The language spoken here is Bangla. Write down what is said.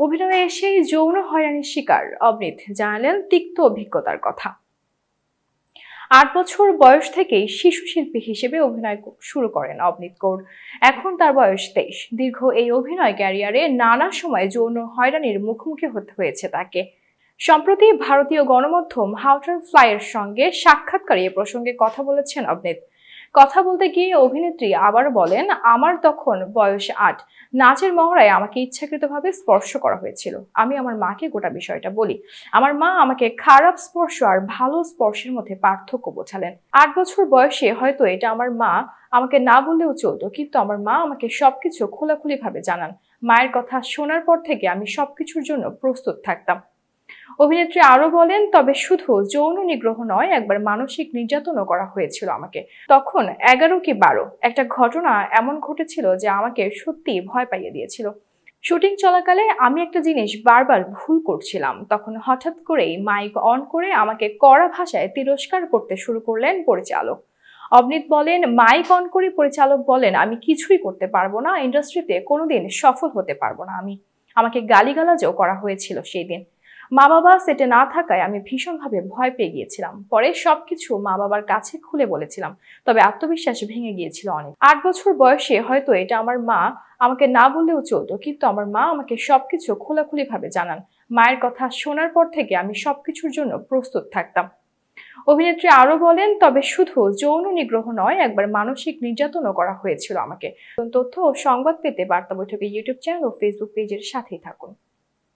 অভিনয়ে এসেই যৌন হয়রানির শিকার অবনীত জানালেন তিক্ত অভিজ্ঞতার কথা। আট বছর বয়স থেকেই শিশু শিল্পী হিসেবে অভিনয় শুরু করেন অবনীত কৌর। এখন তার বয়স তেইশ। দীর্ঘ এই অভিনয় ক্যারিয়ারে নানা সময় যৌন হয়রানির মুখোমুখি হতে হয়েছে তাকে। সম্প্রতি ভারতীয় গণমাধ্যম হাউটার ফ্লাইয়ের সঙ্গে সাক্ষাৎকারে এ প্রসঙ্গে কথা বলেছেন অবনীত। কথা বলতে গিয়ে অভিনেত্রী আবার বলেন, আমার তখন বয়স আট। নাচের মহড়ায় আমাকে ইচ্ছাকৃতভাবে স্পর্শ করা হয়েছিল। আমি আমার মাকে গোটা বিষয়টা বলি। আমার মা আমাকে খারাপ স্পর্শ আর ভালো স্পর্শের মধ্যে পার্থক্য বোঝালেন। আট বছর বয়সে হয়তো এটা আমার মা আমাকে না বললেও চলতো, কিন্তু আমার মা আমাকে সবকিছু খোলাখুলি ভাবে জানান। মায়ের কথা শোনার পর থেকে আমি সবকিছুর জন্য প্রস্তুত থাকতাম। অভিনেত্রী আরও বলেন, তবে শুধু যৌন নিগ্রহ নয়, একবার মানসিক নির্যাতনও করা হয়েছিল আমাকে। তখন এগারো কি বারো একটা ঘটনা এমন ঘটেছিল যে আমাকে সত্যি ভয় পাইয়ে দিয়েছিল। শুটিং চলাকালে আমি একটা জিনিস বারবার ভুল করছিলাম। তখন হঠাৎ করেই মাইক অন করে আমাকে কড়া ভাষায় তিরস্কার করতে শুরু করলেন পরিচালক। অবনীত বলেন, মাইক অন করে পরিচালক বলেন, আমি কিছুই করতে পারব না। ইন্ডাস্ট্রিতে কোনোদিন সফল হতে পারব না আমি। আমাকে গালিগালাজও করা হয়েছিল সেই দিন। মা বাবা সেটে না থাকায় আমি ভীষণভাবে ভয় পেয়ে গিয়েছিলাম। পরে সবকিছু মা বাবার কাছে খুলে বলেছিলাম, তবে আত্মবিশ্বাস ভেঙে গিয়েছিল অনেক। আট বছর বয়সে হয়তো এটা আমার মা আমাকে না বললেও চলতো, কিন্তু আমার মা আমাকে সবকিছু খোলাখুলি ভাবে জানান। মায়ের কথা শোনার পর থেকে আমি সবকিছুর জন্য প্রস্তুত থাকতাম। অভিনেত্রী আরও বলেন, তবে শুধু যৌন নিগ্রহ নয়, একবার মানসিক নির্যাতনও করা হয়েছিল আমাকে। তথ্য ও সংবাদ পেতে বার্তা বৈঠকে ইউটিউব চ্যানেল ও ফেসবুক পেজের সাথেই থাকুন।